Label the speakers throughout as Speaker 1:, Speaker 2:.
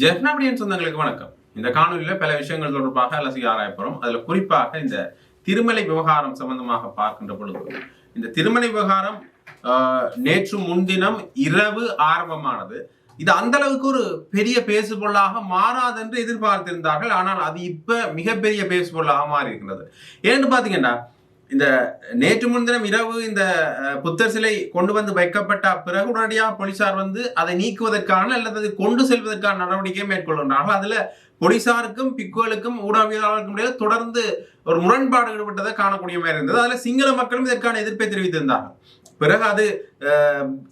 Speaker 1: ஜெஃப்னாபிடியன் சொந்தங்களுக்கு வணக்கம். இந்த காணொலியில் பல விஷயங்கள் தொடர்பாக அலசி ஆராயப்போறோம். அதுல குறிப்பாக இந்த திருமலை விவகாரம் சம்பந்தமாக பார்க்கின்ற பொழுது இந்த திருமலை விவகாரம் ஆஹ், நேற்று முன்தினம் இரவு ஆரம்பமானது. இது அந்த அளவுக்கு ஒரு பெரிய பேசுபொருளாக மாறாது என்று எதிர்பார்த்திருந்தார்கள். ஆனால் அது இப்ப மிகப்பெரிய பேசுபொருளாக மாறி இருக்கின்றது ஏன்னு பாத்தீங்கன்னா இந்த நேற்று முன்தினம் இரவு இந்த புத்தர் சிலை கொண்டு வந்து வைக்கப்பட்ட பிறகு உடனடியாக போலீசார் வந்து அதை நீக்குவதற்கான அல்லது கொண்டு செல்வதற்கான நடவடிக்கையை மேற்கொள்கின்றார்கள். அதுல போலீசாருக்கும் பிக்குகளுக்கும் ஊடகவியலாளருக்கும் இடையே தொடர்ந்து ஒரு முரண்பாடு ஈடுபட்டதை காணக்கூடிய மாதிரி இருந்தது. அதுல சிங்கள மக்களும் இதற்கான எதிர்ப்பை தெரிவித்திருந்தார்கள். பிறகு அது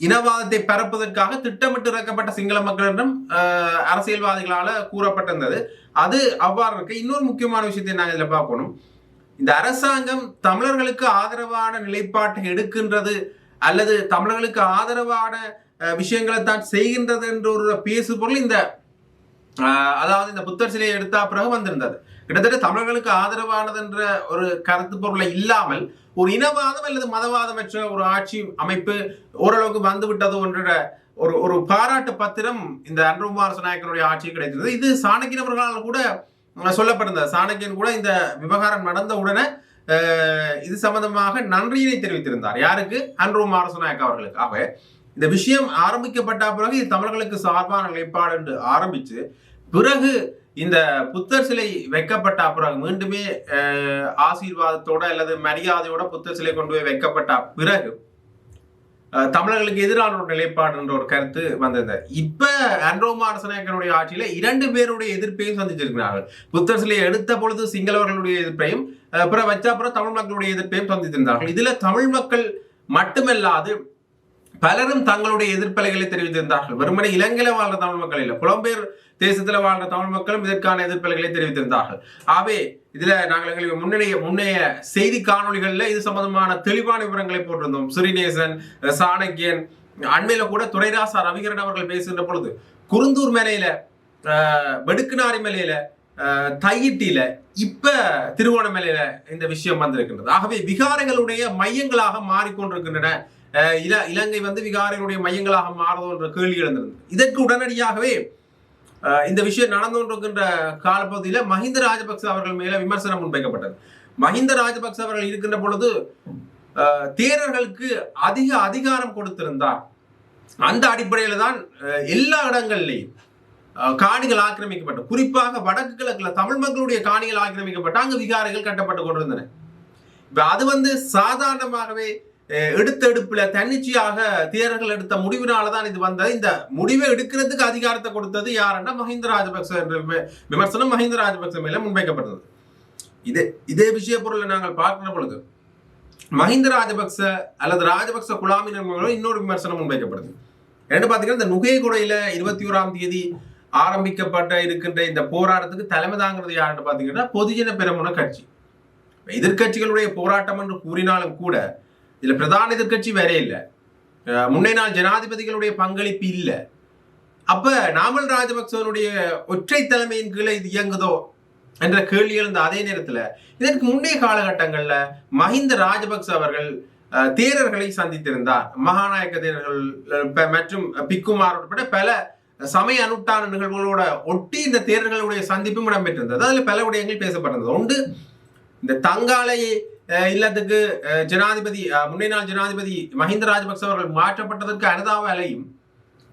Speaker 1: இனவாதத்தை பரப்புவதற்காக திட்டமிட்டு இறக்கப்பட்ட சிங்கள மக்களிடம் அரசியல்வாதிகளால கூறப்பட்டிருந்தது. அது அவ்வாறு இருக்க. இன்னொரு முக்கியமான விஷயத்தை நாங்கள் இதில் பார்க்கணும். இந்த அரசாங்கம் தமிழர்களுக்கு ஆதரவான நிலைப்பாட்டை எடுக்கின்றது அல்லது தமிழர்களுக்கு ஆதரவான விஷயங்களை தான் செய்கின்றது என்ற ஒரு பேசு பொருள் இந்த அதாவது இந்த புத்தர் சிலையை எடுத்தா பிறகு வந்திருந்தது. கிட்டத்தட்ட தமிழர்களுக்கு ஆதரவானது என்ற ஒரு கருத்து பொருளை இல்லாமல் ஒரு இனவாதம் அல்லது மதவாதமற்ற ஒரு ஆட்சி அமைப்பு ஓரளவுக்கு வந்து விட்டது என்ற ஒரு ஒரு பாராட்டு பத்திரம் இந்த அன்ருகுமார் நாயக்கனுடைய ஆட்சி கிடைத்தது இது சாணக்கியன் அவர்களால் கூட சொல்லப்பட்டிருந்தது சாணக்கியன் கூட இந்த விவகாரம் நடந்த உடனே இது சம்பந்தமாக நன்றியினை தெரிவித்திருந்தார். யாருக்கு? அன்ருகுமார் மாரசநாயக் அவர்களுக்கு. ஆக இந்த விஷயம் ஆரம்பிக்கப்பட்ட பிறகு இது தமிழர்களுக்கு சார்பான நிலைப்பாடு என்று ஆரம்பிச்சு பிறகு இந்த புத்தர் சிலை வைக்கப்பட்ட பிறகு மீண்டுமே ஆசீர்வாதத்தோட அல்லது மரியாதையோட புத்தர் சிலை கொண்டு போய் வைக்கப்பட்ட பிறகு தமிழர்களுக்கு எதிரான ஒரு நிலைப்பாடுன்ற ஒரு கருத்து வந்தது இப்ப அன்ரோமா அரசநாயக்கனுடைய ஆட்சியில இரண்டு பேருடைய எதிர்ப்பையும் சந்திச்சிருக்கிறார்கள். புத்தர் சிலையை எடுத்த பொழுது சிங்களவர்களுடைய எதிர்ப்பையும் அப்புறம் வச்ச அப்புறம் தமிழ் மக்களுடைய எதிர்ப்பையும் சந்தித்திருந்தார்கள். இதுல தமிழ் மக்கள் மட்டுமல்லாது பலரும் தங்களுடைய எதிர்ப்பலைகளை தெரிவித்திருந்தார்கள். வெறுமனே இலங்கையில வாழ்ற தமிழ் மக்கள் இல்லை. புலம்பெயர் தேசத்துல வாழ்ற தமிழ் மக்களும் இதற்கான எதிர்ப்புகளை தெரிவித்திருந்தார்கள். ஆகவே இதுல நாங்கள் எங்களுக்கு முன்னைய முன்னைய செய்தி காணொளிகள்ல இது சம்பந்தமான தெளிவான விவரங்களை போட்டிருந்தோம். ஸ்ரீநேசன் சாணக்கியன் அண்மையில கூட துரைராசா ரவிகரன் அவர்கள் பேசுகின்ற பொழுது குருந்தூர் மேலையில வெடுக்குநாரி மேலையில ஆஹ், தையிட்டியில இப்ப திருவோணமலையில இந்த விஷயம் வந்திருக்கின்றது. ஆகவே விகாரங்களுடைய மையங்களாக மாறிக்கொண்டிருக்கின்றன. இல இலங்கை வந்து விகாரங்களுடைய மையங்களாக மாறுதோ என்ற கேள்வி எழுந்திருந்தது. இதற்கு உடனடியாகவே இந்த விஷயம் நடந்து கொண்டிருக்கின்ற காலப்பகுதியில் மஹிந்த ராஜபக்ச அவர்கள் மேல விமர்சனம் முன்வைக்கப்பட்டது. மஹிந்த ராஜபக்ச அவர்கள் இருக்கின்ற பொழுது தேரர்களுக்கு அதிக அதிகாரம் கொடுத்திருந்தார். அந்த அடிப்படையில தான் எல்லா இடங்கள்லையும் காணிகள் ஆக்கிரமிக்கப்பட்ட குறிப்பாக வடக்கு கிழக்குல தமிழ் மக்களுடைய காணிகள் ஆக்கிரமிக்கப்பட்ட அங்கு விகாரைகள் கட்டப்பட்டு கொண்டிருந்தன. இப்ப அது வந்து சாதாரணமாகவே எடுத்தெடுப்பில் தன்னிச்சையாக தேரர்கள் எடுத்த முடிவினால தான் இது வந்தது. இந்த முடிவை எடுக்கிறதுக்கு அதிகாரத்தை கொடுத்தது யாருன்னா மஹிந்த ராஜபக்ச என்ற விமர்சனம் மஹிந்த ராஜபக்ச மேல முன்வைக்கப்பட்டது இதே இதே விஷய பொருளை நாங்கள் பார்க்கிற பொழுது மஹிந்த ராஜபக்ச அல்லது ராஜபக்ச குலாமினர் இன்னொரு விமர்சனம் முன்வைக்கப்படுது. ரெண்டு பார்த்தீங்கன்னா இந்த நுகைகுடையில இருபத்தி ஓராம் தேதி ஆரம்பிக்கப்பட்ட இருக்கின்ற இந்த போராட்டத்துக்கு தலைமை தாங்கிறது யாருன்னு பார்த்தீங்கன்னா பொதுஜன பெரமுன கட்சி. எதிர்க்கட்சிகளுடைய போராட்டம் என்று கூறினாலும் கூட இதில் பிரதான எதிர்கட்சி வேற இல்லை. முன்னே நாள் ஜனாதிபதிகளுடைய பங்களிப்பு இல்லை. அப்ப நாமல் ராஜபக்சவனுடைய ஒற்றை தலைமையின் கீழே இது இயங்குதோ என்ற கேள்வி எழுந்த அதே நேரத்துல இதற்கு முன்னே காலகட்டங்கள்ல மஹிந்த ராஜபக்ச அவர்கள் தேரர்களை சந்தித்திருந்தார். மகாநாயக்க தேரர்கள் மற்றும் பிக்குமார் உட்பட பல சமய அனுட்டான நிகழ்வுகளோட ஒட்டி இந்த தேரர்களுடைய சந்திப்பும் இடம்பெற்றிருந்தது. அதில் பல விடயங்கள் பேசப்பட்டிருந்தது. ஒன்று இந்த தங்காலை இல்லத்துக்கு ஜனாதிபதி அஹ், நாள் ஜனாதிபதி மஹிந்த ராஜபக்ச அவர்கள் மாற்றப்பட்டதற்கு அனுதாப அலையும்.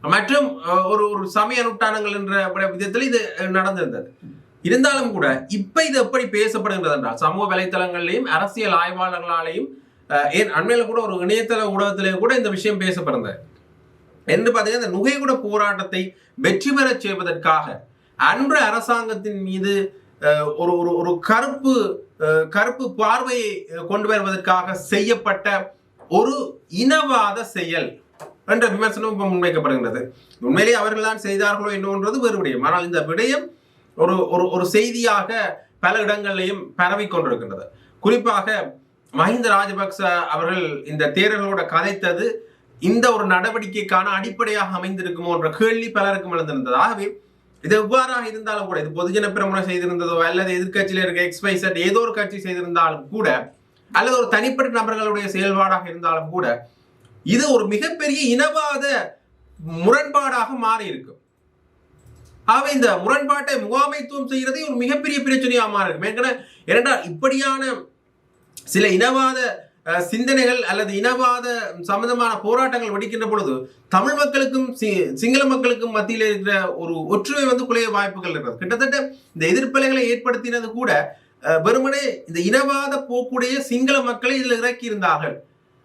Speaker 1: மற்றும் ஒரு ஒரு சமய அனுஷ்டானங்கள் என்ற விதத்தில் இது நடந்திருந்தது. இருந்தாலும் கூட இப்ப இது எப்படி பேசப்படுகின்றது என்றால் சமூக வலைத்தளங்களிலையும் அரசியல் ஆய்வாளர்களாலையும் ஏன் அண்மையில கூட ஒரு இணையதள ஊடகத்திலேயும் கூட இந்த விஷயம் பேசப்படுந்தது என்று பார்த்தீங்கன்னா இந்த நுகைகுட போராட்டத்தை வெற்றி பெறச் செய்வதற்காக அன்று அரசாங்கத்தின் மீது ஒரு ஒரு ஒரு கருப்பு கருப்பு பார்வையை கொண்டு வருவதற்காக செய்யப்பட்ட ஒரு இனவாத செயல் என்ற விமர்சனம் இப்போ முன்வைக்கப்படுகின்றது. உண்மையிலேயே அவர்கள் தான் செய்தார்களோ என்னன்றது வேறு விடயம். ஆனால் இந்த விடயம் ஒரு ஒரு ஒரு செய்தியாக பல இடங்களிலையும் பரவி கொண்டிருக்கின்றது. குறிப்பாக மஹிந்த ராஜபக்ச அவர்கள் இந்த தேர்தலோட கதைத்தது இந்த ஒரு நடவடிக்கைக்கான அடிப்படையாக அமைந்திருக்குமோ என்ற கேள்வி பலருக்கும் எழுந்திருந்தது. ஆகவே இது எவ்வாறாக இருந்தாலும் கூட இது பொதுஜன பிரமுறை செய்திருந்ததோ அல்லது எதிர்கட்சியில் இருக்க எக்ஸ்பைசட் ஏதோ ஒரு கட்சி செய்திருந்தாலும் கூட அல்லது ஒரு தனிப்பட்ட நபர்களுடைய செயல்பாடாக இருந்தாலும் கூட இது ஒரு மிகப்பெரிய இனவாத முரண்பாடாக மாறி இருக்கும் இந்த முரண்பாட்டை முகாமைத்துவம் செய்கிறதே ஒரு மிகப்பெரிய பிரச்சனையாக மாறும் ஏற்கனவே ஏனென்றால் இப்படியான சில இனவாத சிந்தனைகள் அல்லது இனவாத சம்பந்தமான போராட்டங்கள் வெடிக்கின்ற பொழுது தமிழ் மக்களுக்கும் சி- சிங்கள மக்களுக்கும் மத்தியில் இருக்கிற ஒரு ஒற்றுமை வந்து குலைய வாய்ப்புகள் இருக்கிறது. கிட்டத்தட்ட இந்த எதிர்ப்பலைகளை ஏற்படுத்தினது கூட வெறுமனே இந்த இனவாத போக்குடைய சிங்கள மக்களை இதில் இறக்கியிருந்தார்கள்.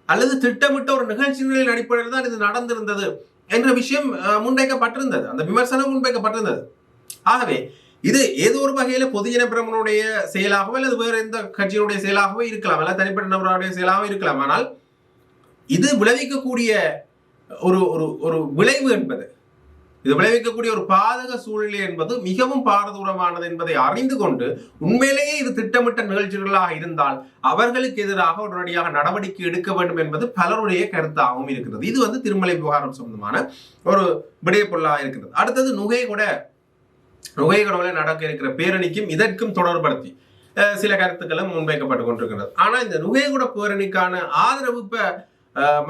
Speaker 1: அல்லது திட்டமிட்ட ஒரு நிகழ்ச்சிகளின் அடிப்படையில் தான் இது நடந்திருந்தது என்ற விஷயம் முன்வைக்கப்பட்டிருந்தது. அந்த விமர்சனம் முன்வைக்கப்பட்டிருந்தது. ஆகவே இது ஏதோ ஒரு வகையில பொதுஜன பிரமனுடைய செயலாகவோ அல்லது வேற எந்த கட்சியினுடைய செயலாகவோ இருக்கலாம். அல்லது தனிப்பட்ட நபருடைய செயலாகவும் இருக்கலாம். ஆனால் இது விளைவிக்கக்கூடிய ஒரு ஒரு ஒரு விளைவு என்பது இது விளைவிக்கக்கூடிய ஒரு பாதக சூழ்நிலை என்பது மிகவும் பாரதூரமானது என்பதை அறிந்து கொண்டு உண்மையிலேயே இது திட்டமிட்ட நிகழ்ச்சிகளாக இருந்தால் அவர்களுக்கு எதிராக உடனடியாக நடவடிக்கை எடுக்க வேண்டும் என்பது பலருடைய கருத்தாகவும் இருக்கிறது. இது வந்து திருமலை விவகாரம் சம்பந்தமான ஒரு விடயப்பொருளாக இருக்கிறது. அடுத்தது நுகை கூட நுகை கடவுளை நடக்க இருக்கிற பேரணிக்கும் இதற்கும் தொடர்படுத்தி சில கருத்துக்களும் முன்வைக்கப்பட்டு கொண்டிருக்கிறது ஆனால் இந்த நுகைகுட பேரணிக்கான ஆதரவு இப்போ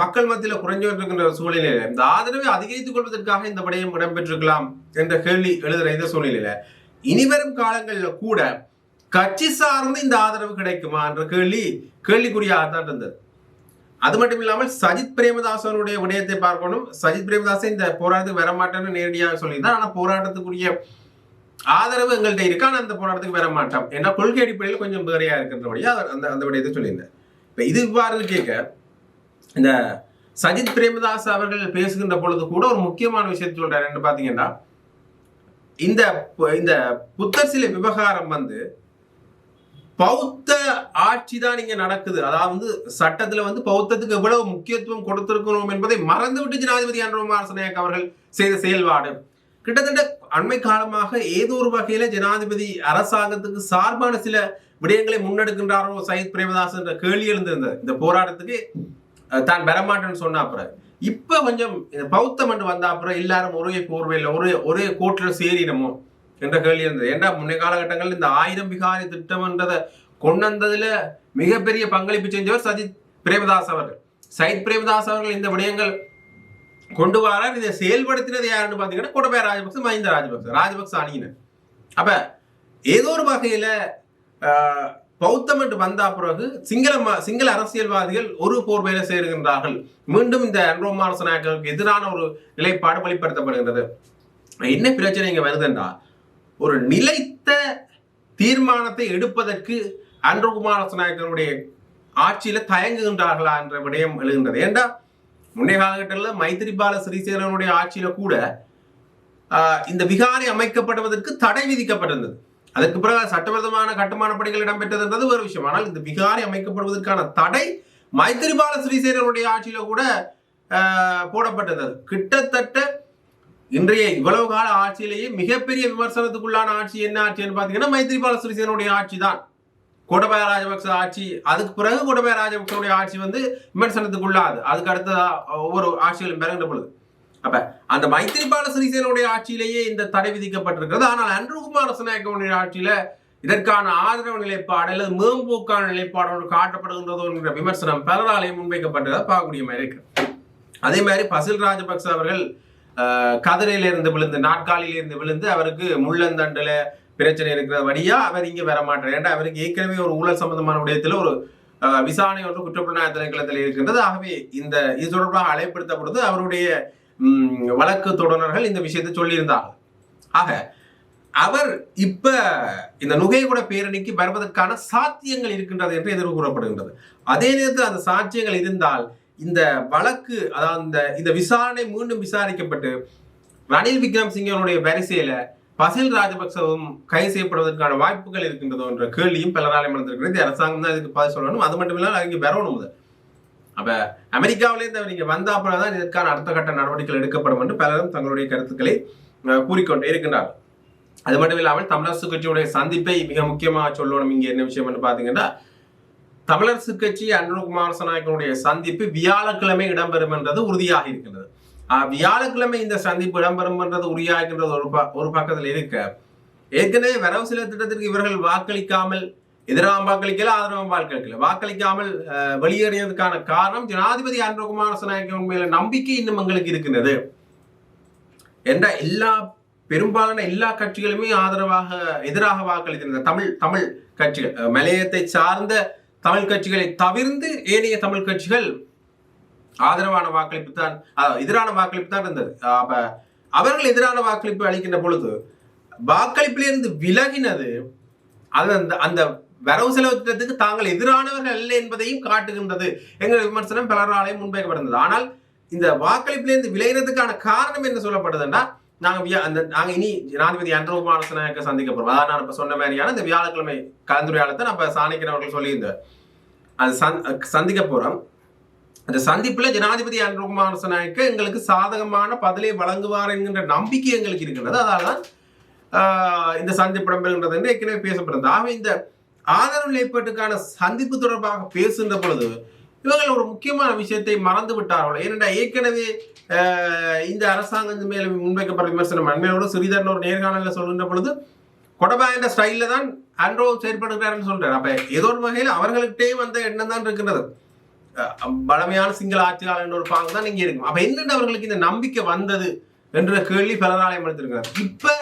Speaker 1: மக்கள் மத்தியில் குறைஞ்சு கொண்டிருக்கின்ற சூழ்நிலையில இந்த ஆதரவை அதிகரித்துக் கொள்வதற்காக இந்த விடயம் இடம்பெற்றிருக்கலாம் என்ற கேள்வி எழுதுகிற இந்த சூழ்நிலையில இனிவரும் காலங்களில் கூட கட்சி சார்ந்து இந்த ஆதரவு கிடைக்குமா என்ற கேள்வி கேள்விக்குறியாகத்தான் இருந்தது. அது மட்டும் இல்லாமல் சஜித் பிரேமதாசனுடைய விடயத்தை பார்க்கணும். சஜித் பிரேமதாசன் இந்த போராட்டத்துக்கு வர மாட்டேன்னு நேரடியாக சொல்லியிருந்தார். ஆனால் போராட்டத்துக்குரிய ஆதரவு எங்கள்கிட்ட இருக்கு? அந்த போராட்டத்துக்கு வர மாட்டோம். ஏன்னா கொள்கை அடிப்படையில் கொஞ்சம் வேறையா இருக்கின்றபடியா அவர் அந்த அந்த விடயத்தை சொல்லியிருந்தேன் இப்போ இது இவ்வாறு கேட்க இந்த சஜித் பிரேமதாஸ் அவர்கள் பேசுகின்ற பொழுது கூட ஒரு முக்கியமான விஷயத்தை சொல்றாரு. என்ன பாத்தீங்கன்னா இந்த இந்த புத்தர் சிலை விவகாரம் வந்து பௌத்த ஆட்சி தான் இங்க நடக்குது. அதாவது சட்டத்துல வந்து பௌத்தத்துக்கு எவ்வளவு முக்கியத்துவம் கொடுத்திருக்கணும் என்பதை மறந்துவிட்டு ஜனாதிபதி அன்பு அவர்கள் செய்த செயல்பாடு. கிட்டத்தட்ட அண்மை காலமாக ஏதோ ஒரு வகையில ஜனாதிபதி அரசாங்கத்துக்கு சார்பான சில விடயங்களை முன்னெடுக்கின்றாரோ சயித் பிரேமதாஸ் என்ற கேள்வி எழுந்திருந்தது. இந்த போராட்டத்துக்கு தான் பெறமாட்டேன்னு சொன்ன அப்புறம். இப்ப கொஞ்சம் பௌத்தம் என்று வந்த அப்புறம் எல்லாரும் ஒரே போர்வையில் ஒரே ஒரே கோட்டில் சேரினமோ என்ற கேள்வி இருந்தது ஏன்னா முன்னைய காலகட்டங்களில் இந்த ஆயிரம் விகாரி திட்டம்ன்றதை கொண்டு வந்ததுல மிகப்பெரிய பங்களிப்பு செஞ்சவர் சஜித் பிரேமதாஸ் அவர்கள். சயித் பிரேமதாஸ் அவர்கள் இந்த விடயங்கள் கொண்டு வரார் இதை செயல்படுத்தினது யாருன்னு பார்த்தீங்கன்னா கோட்டபாய ராஜபக்ச மஹிந்த ராஜபக்ச ராஜபக்ச அணியினர். அப்போ ஏதோ ஒரு வகையில் பௌத்தம் என்று வந்த பிறகு சிங்கள ம- சிங்கள அரசியல்வாதிகள் ஒரு போர்வையில சேருகின்றார்கள். மீண்டும் இந்த அன்ரோமார் நாயக்கருக்கு எதிரான ஒரு நிலைப்பாடு வெளிப்படுத்தப்படுகின்றது. என்ன பிரச்சனை இங்கே வருதுன்றா ஒரு நிலைத்த தீர்மானத்தை எடுப்பதற்கு அன்ரோகுமார் நாயக்கருடைய ஆட்சியில தயங்குகின்றார்களா என்ற விடயம் எழுகின்றது. ஏண்டா முன்னைய காலகட்டத்தில் மைத்திரிபால சிறிசேனனுடைய ஆட்சியில கூட இந்த விகாரை அமைக்கப்படுவதற்கு தடை விதிக்கப்பட்டிருந்தது. அதற்கு பிறகு சட்டவிரோதமான கட்டுமான பணிகள் இடம்பெற்றதுன்றது ஒரு விஷயம். ஆனால் இந்த விகாரை அமைக்கப்படுவதற்கான தடை மைத்திரிபால சிறிசேனனுடைய ஆட்சியில கூட போடப்பட்டது போடப்பட்டிருந்தது. கிட்டத்தட்ட இன்றைய இவ்வளவு கால ஆட்சியிலேயே மிகப்பெரிய விமர்சனத்துக்குள்ளான ஆட்சி என்ன ஆட்சின்னு பார்த்தீங்கன்னா மைத்திரிபால சிறிசேனுடைய ஆட்சி தான் கோட்டபாய ராஜபக்ச ஆட்சி அதுக்கு பிறகு கோட்டபாய ராஜபக்சனுடைய ஆட்சி வந்து விமர்சனத்துக்குள்ளாது அதுக்கு அடுத்ததா ஒவ்வொரு ஆட்சிகளும் பிறந்த பொழுது. அப்ப அந்த மைத்திரிபால சிறிசேனுடைய ஆட்சியிலேயே இந்த தடை விதிக்கப்பட்டிருக்கிறது. ஆனால் அன்ருகுமார் ரசநாயக்கனுடைய ஆட்சியில இதற்கான ஆதரவு நிலைப்பாடு அல்லது மேம்போக்கான நிலைப்பாடு காட்டப்படுகின்றதோ என்கிற விமர்சனம் பலராலையும் முன்வைக்கப்பட்டதை பார்க்கக்கூடிய மாதிரி இருக்கு. அதே மாதிரி பசில் ராஜபக்ச அவர்கள் கதிரையிலிருந்து விழுந்து நாட்காலியிலிருந்து விழுந்து அவருக்கு முள்ளந்தண்டுல பிரச்சனை இருக்கிற வழியா அவர் இங்கே வர மாட்டார். ஏன்னா அவருக்கு ஏற்கனவே ஒரு ஊழல் சம்பந்தமான விடயத்தில் ஒரு விசாரணை ஒன்று குற்றப்புலனாய திணைக்களத்தில் இருக்கின்றது. ஆகவே இந்த இது தொடர்பாக அழைப்படுத்தப்படுது அவருடைய வழக்கு தொடர்நர்கள் இந்த விஷயத்தை சொல்லியிருந்தார்கள் ஆக அவர் இப்ப இந்த நுகைகுட பேரணிக்கு வருவதற்கான சாத்தியங்கள் இருக்கின்றது என்று எதிர்வு கூறப்படுகின்றது. அதே நேரத்தில் அந்த சாத்தியங்கள் இருந்தால் இந்த வழக்கு அதாவது இந்த இந்த விசாரணை மீண்டும் விசாரிக்கப்பட்டு ரணில் விக்ரம்சிங்கனுடைய வரிசையில பசில் ராஜபக்சவும் கைது செய்யப்படுவதற்கான வாய்ப்புகள் இருக்கின்றதோ என்ற கேள்வியும் பலராலையும் நடந்திருக்கிறது இந்த அரசாங்கம் தான் இதுக்கு பதில் சொல்லணும். அது மட்டும் இல்லாமல் இங்கே வரணும் முதல் அப்ப அமெரிக்காவிலேருந்து அவர் இங்க வந்த அப்புறம் தான் இதற்கான அடுத்த கட்ட நடவடிக்கைகள் எடுக்கப்படும் என்று பலரும் தங்களுடைய கருத்துக்களை கூறிக்கொண்டே இருக்கின்றார்கள். அது மட்டும் இல்லாமல் தமிழரசு கட்சியுடைய சந்திப்பை மிக முக்கியமாக சொல்லணும். இங்க என்ன விஷயம் என்று பாத்தீங்கன்னா தமிழரசு கட்சி அனுகுமார் குமாரசநாயகனுடைய சந்திப்பு வியாழக்கிழமை இடம்பெறும் என்றது உறுதியாக இருக்கின்றது. வியாழக்கிழமை இந்த சந்திப்பு இடம்பெறும் என்றது உரியாகின்றது ஒரு ஒரு பக்கத்தில் இருக்க. ஏற்கனவே வரவு சில திட்டத்திற்கு இவர்கள் வாக்களிக்காமல் எதிராக வாக்களிக்கல ஆதரவாக வாக்களிக்கல. வாக்களிக்காமல் வெளியேறியதுக்கான வெளியேறியதற்கான காரணம் ஜனாதிபதி அன்றகுமார் நாயக்கன் மேல நம்பிக்கை இன்னும் எங்களுக்கு இருக்கின்றது. என்ற எல்லா பெரும்பாலான எல்லா கட்சிகளுமே ஆதரவாக எதிராக வாக்களித்திருந்த தமிழ் தமிழ் கட்சிகள் மலையத்தை சார்ந்த தமிழ் கட்சிகளை தவிர்த்து ஏனைய தமிழ் கட்சிகள் ஆதரவான வாக்களிப்பு தான் எதிரான வாக்களிப்பு தான் இருந்தது அப்ப அவர்கள் எதிரான வாக்களிப்பு அளிக்கின்ற பொழுது வாக்களிப்பிலிருந்து விலகினது அது அந்த அந்த வரவு செலவு திட்டத்துக்கு தாங்கள் எதிரானவர்கள் அல்ல என்பதையும் காட்டுகின்றது எங்கள் விமர்சனம் பலராலையும் முன்வைக்கப்படுகிறது ஆனால் இந்த வாக்களிப்பிலிருந்து விளையிறதுக்கான காரணம் என்ன சொல்லப்படுதுன்னா நாங்கள் வியா- அந்த நாங்கள் இனி ஜனாதிபதி அன்றகுமார நாயக்க சந்திக்க போறோம் அதான் நான் இப்போ சொன்ன மாதிரியான இந்த வியாழக்கிழமை கலந்துரையாளத்தை நம்ம சாணிக்கிறவர்கள் சொல்லியிருந்தேன் அது சந் சந்திக்க போறோம் அந்த சந்திப்புல ஜனாதிபதி அன்றகுமார நாயக்க எங்களுக்கு சாதகமான பதிலை வழங்குவார் என்கின்ற நம்பிக்கை எங்களுக்கு இருக்கின்றது. அதால்தான் இந்த சந்திப்பு இடம்பெறுகின்றது என்று ஏற்கனவே பேசப்படுகிறது ஆக இந்த ஆதரவு நிலைப்பாட்டுக்கான சந்திப்பு தொடர்பாக பேசுகின்ற பொழுது இவர்கள் ஒரு முக்கியமான விஷயத்தை மறந்து விட்டார்கள்? ஏனென்றால் ஏற்கனவே இந்த அரசாங்கம் மேல முன்வைக்கப்பட்ட விமர்சனம் அண்மையோடு சிறிதரன் ஒரு நேர்காணலில் சொல்கின்ற பொழுது கொடபாயண்ட ஸ்டைலில் தான் அன்றோ செயற்படுகிறார்னு சொல்கிறார் அப்போ ஏதோ ஒரு வகையில் அவர்கள்ட்டே வந்த எண்ணம் தான் இருக்கின்றது. பலமையான சிங்கள ஆட்சியாளர் என்ற ஒரு பாங்கு தான் இங்க இருக்கும். அப்ப என்னென்ன அவர்களுக்கு இந்த நம்பிக்கை வந்தது என்ற கேள்வி பலராலயம் எடுத்திருக்கிறார். இப்ப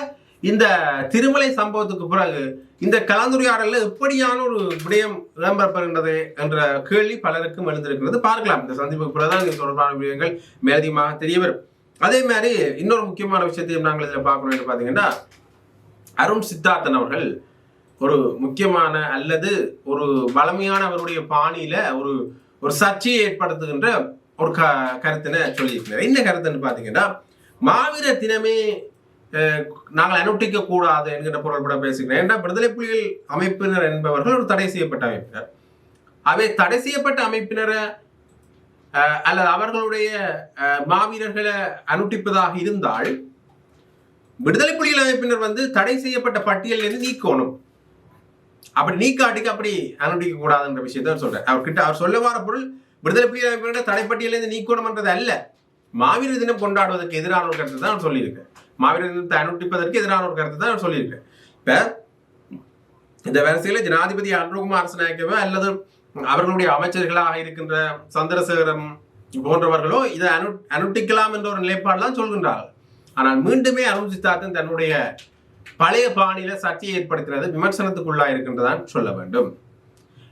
Speaker 1: இந்த திருமலை சம்பவத்துக்கு பிறகு இந்த கலந்துரையாடலில் எப்படியான ஒரு விடயம் இடம்பெறப்படுகின்றது என்ற கேள்வி பலருக்கும் எழுந்திருக்கிறது. பார்க்கலாம். இந்த சந்திப்புக்கு பிறகுதான் இது தொடர்பான விடயங்கள் மேலதிகமாக தெரிய வரும். அதே மாதிரி இன்னொரு முக்கியமான விஷயத்தையும் நாங்கள் இதில் பார்க்கணும் என்று பார்த்தீங்கன்னா அருண் சித்தார்த்தன் அவர்கள் ஒரு முக்கியமான அல்லது ஒரு பழமையான அவருடைய பாணியில ஒரு ஒரு சர்ச்சையை ஏற்படுத்துகின்ற ஒரு க கருத்தினை சொல்லியிருக்கிறார். என்ன கருத்துன்னு பார்த்தீங்கன்னா மாவீர தினமே நாங்கள் அனுஷ்டிக்க கூடாது பொருள் பொருள்பட பேசுகிறேன். ஏன்னா விடுதலை புலிகள் அமைப்பினர் என்பவர்கள் ஒரு தடை செய்யப்பட்ட அமைப்பினர். அவை தடை செய்யப்பட்ட அமைப்பினரை அஹ், அல்லது அவர்களுடைய மாவீரர்களை அனுட்டிப்பதாக இருந்தால் விடுதலை புலிகள் அமைப்பினர் வந்து தடை செய்யப்பட்ட பட்டியலிருந்து நீக்கணும். அப்படி நீக்காட்டிக்கு அப்படி அனுமதிக்க கூடாதுன்ற விஷயத்தை அவர் அவர் கிட்ட அவர் சொல்ல வர பொருள் விடுதலை புலிகள் அமைப்பினர் தடைப்பட்டியலேருந்து நீக்கணும்ன்றது அல்ல. மாவீர தினம் கொண்டாடுவதற்கு எதிரான ஒரு கருத்து தான் அவர் சொல்லியிருக்கார் மாவீர தினத்தை அனுஷ்டிப்பதற்கு எதிரான ஒரு கருத்து தான் அவர் சொல்லியிருக்கார் இப்ப இந்த வரிசையில ஜனாதிபதி அன்ருகுமார் அரசநாயக்கவே அல்லது அவர்களுடைய அமைச்சர்களாக இருக்கின்ற சந்திரசேகரம் போன்றவர்களோ இதை அனு அனுட்டிக்கலாம் என்ற ஒரு நிலைப்பாடு தான் சொல்கின்றார்கள். ஆனால் மீண்டுமே அருண் தன்னுடைய பழைய பாணியில சர்ச்சையை ஏற்படுத்துறது விமர்சனத்துக்குள்ளா இருக்கின்றதான் சொல்ல வேண்டும்.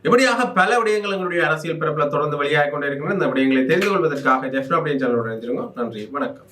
Speaker 1: இப்படியாக பல விடயங்கள் எங்களுடைய அரசியல் பிறப்பில் தொடர்ந்து வெளியாக கொண்டே இருக்கின்றன இந்த விடயங்களை தெரிந்து கொள்வதற்காக ஜெஃப்னா அப்படின்னு சேனலோட நன்றி. வணக்கம்.